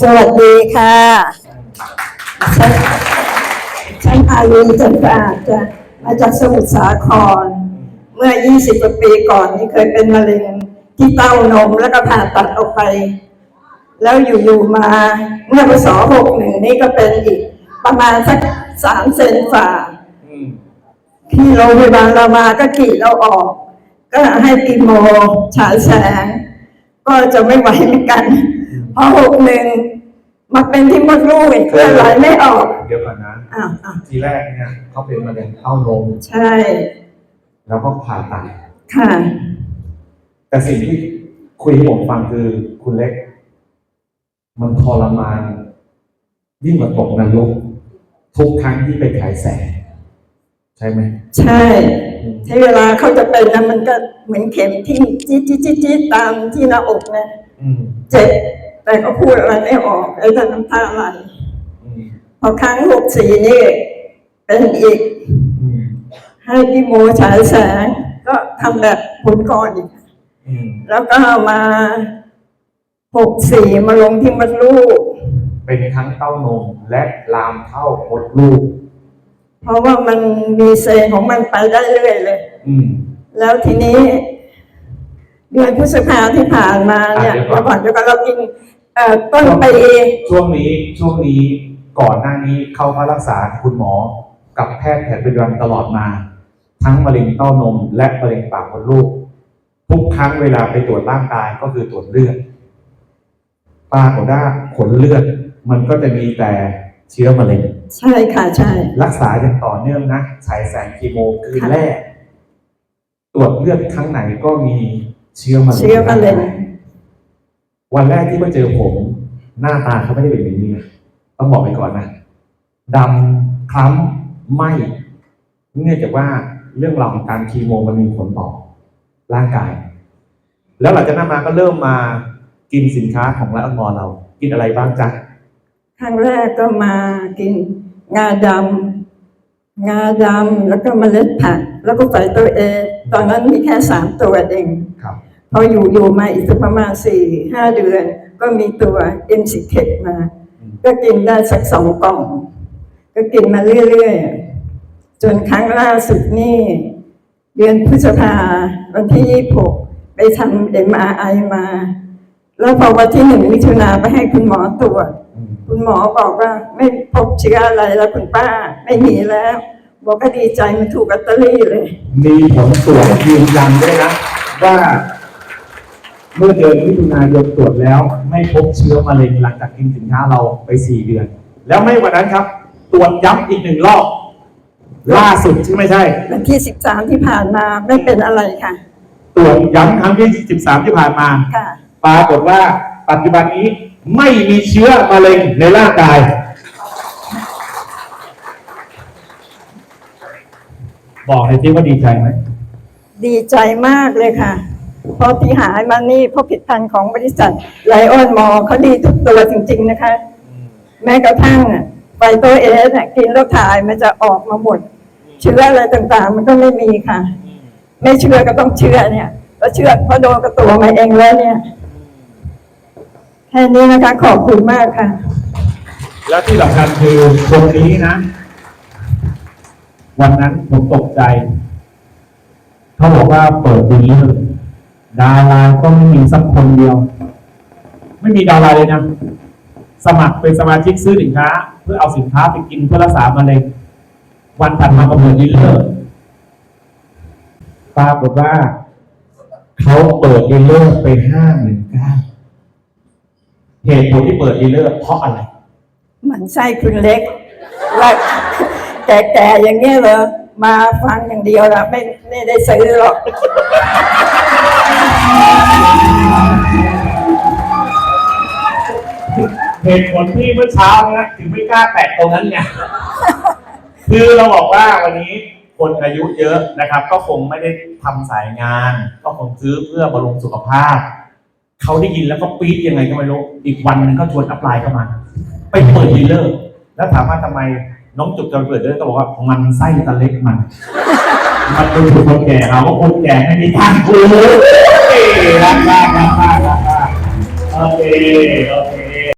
สวัสดีค่ะฉันฉันอาลีจันทราจะมาจากสมุทรสาคร เมื่อ 20กว่าปีก่อนนี่เคยเป็นมะเร็งที่เต้านมแล้วก็ผ่าตัดออกไป แล้วอยู่ๆมาเมื่อพศ61นี่ก็เป็นอีกประมาณสักสามเซนฝ่าที่โรงพยาบาลเรามาก็กรีดเราออก ก็ให้กีโมฉายแสง ก็จะไม่ไหวเหมือนกัน พอหกหนึ่งมาเป็นที่มดลูกอีกเลือดไหลไม่ออก เดี๋ยวก่อนนะอ้าวอ้าวทีแรกเนี่ยเขาเป็นมะเร็งเต้านมใช่ แล้วก็ผ่าตัดค่ะ แต่สิ่งที่คุยให้ผมฟังคือคุณเล็ก มันทรมานยิ่งกว่าตกนรกทุกครั้งที่ไปฉายแสงใช่ไหมใช่ ที่เวลาเขาจะเป็นนะมันก็เหมือนเข็มที่จี๊ดจี๊ดจี๊ดจี๊ดตามที่หน้าอกนะอืมเจ็บ แต่ก็พูดอะไรไม่ออกไอ้แต่น้ำตาไหลอืมพอครั้งหกสี่นี่ เป็นอีกอืมให้กีโมฉายแสง ก็ทำแบบผลก่อนอีกอืมแล้วก็มาหกสี่มาลงที่มดลูก เป็นทั้งเต้านมและลามเท่ามดลูก เพราะว่ามันมีเซลล์ของมันไปได้เรื่อยเลยอืมแล้วทีนี้เดือนพฤษภาที่ผ่านมาเนี่ยอะเดี๋เรายวก่ก่ออนนเดี๋ยวก่อนเรากิน เอ่อต้นปีช่วงนี้ช่วงนี้ก่อนหน้านี้เข้ามารักษาคุณหมอกับแพทย์แผนปัจจุบันตลอดมา ทั้งมะเร็งเต้านม และมะเร็งปากมดลูกทุกครั้งเวลาไปตรวจร่างกายก็คือตรวจเลือดปรากฏว่าผลเลือด มันก็จะมีแต่เชื้อมะเร็ง ใช่ค่ะใช่ รักษาอย่างต่อเนื่องนะฉายแสงคีโมคืนค่ะแรก ตรวจเลือดครั้งไหนก็มีเชื้อมะเร็งเชื้อมะเร็ง วันแรกที่มาเจอผม หน้าตาเขาไม่ได้เป็นแบบนี้นะต้องบอกไปก่อนนะดำคล้ำไหมเนื่องจากว่าเรื่องราวของการคีโมมันมีผลต่อร่างกาย แล้วหลังจากนั้นมาก็เริ่มมากินสินค้าของร้านอมอเรา กินอะไรบ้างจ๊ะครั้งแรกก็มากินงาดำงาดำแล้วก็เมล็ดผัก แล้วก็ไฟตัวเองตอนนั้นมีแค่สามตัวเองครับ พออยู่อยู่มาอีกสักประมาณสี่ห้าเดือน ก็มีตัวเอ็นซิเทมา ก็กินได้สักสองกล่อง ก็กินมาเรื่อยๆ จนครั้งล่าสุดนี่ เดือนพฤษภาวันที่ยี่หกไปทำเอ็มอาไอมา แล้วพอวันที่หนึ่งมิถุนาไปให้คุณหมอตรวจคุณหมอบอกว่าไม่พบเชื้ออะไรแล้วคุณป้าไม่มีแล้ว บอกก็ดีใจมันถูกลอตเตอรี่เลย มีผลตรวจยืนยันด้วยนะว่า เมื่อเดือนมิถุนายนตรวจแล้ว ไม่พบเชื้อมะเร็งหลังจากกินสินค้าเราไปสี่เดือน แล้วไม่วันนั้นครับ ตรวจย้ำอีกหนึ่งรอบล่าสุดใช่ไหมใช่ วันที่สิบสามที่ผ่านมาไม่เป็นอะไรค่ะตรวจย้ำครั้งที่สิบสามที่ผ่านมา ค่ะ ปรากฏว่าปัจจุบันนี้ไม่มีเชื้อมะเร็งในร่างกาย บอกเลยที่ว่าดีใจไหม ดีใจมากเลยค่ะ เพราะที่หายมานี่เพราะผิดพันธุ์ของบริษัทไลออนมอเขาดีทุกตัวจริง ๆ นะคะ แม้กระทั่งอะไฟตัวเอสน่ะกินแล้วถ่ายมันจะออกมาหมด เชื้ออะไรต่างๆ มันก็ไม่มีค่ะ ไม่เชื่อก็ต้องเชื่อเนี่ยก็เชื่อเพราะโดนกระตัวมาเองแล้วเนี่ยแค่นี้นะคะ ขอบคุณมากค่ะ แล้วที่สำคัญคือคนนี้นะ วันนั้นผมตกใจ เขาบอกว่าเปิดดีลเลอร์ ดาราก็ไม่มีสักคนเดียว ไม่มีดาราเลยนะ สมัครเป็นสมาชิกซื้อสินค้า เพื่อเอาสินค้าไปกินเพื่อรักษามะเร็งวันถัดมาก็เปิดดีลเลอร์ปรากฏว่าเขาเปิดดีลเลอร์ไปห้าหมื่นเก้าเหตุผลที่เปิดดีลเลอร์เพราะอะไรหมันไส้คุณเล็กว่าแก่ๆอย่างเงี้ยเหรอมาฟังอย่างเดียวละไม่ไม่ได้ซื้อหรอก เหตุผลที่เมื่อเช้านะถึงไม่กล้าแตะตรงนั้นไงคือเราบอกว่าวันนี้คนอายุเยอะนะครับ ก็คงไม่ได้ทำสายงาน ก็คงซื้อเพื่อบำรุงสุขภาพ เขาได้ยินแล้วก็ปี๊ดยังไงก็ไม่รู้อีกวันหนึงก็ชวนอัพไลน์เข้ามา ไปเปิดดีลเลอร์ แล้วถามว่าทำไมน้องจุกจะเปิดดีลเลอร์ก็บอกว่ามันไส้ตะเล็กมัน มันดูถูกคนแก่เราว่าคนแก่ไม่มีทางกู รักมากรักมากรักมากโอเคโอเค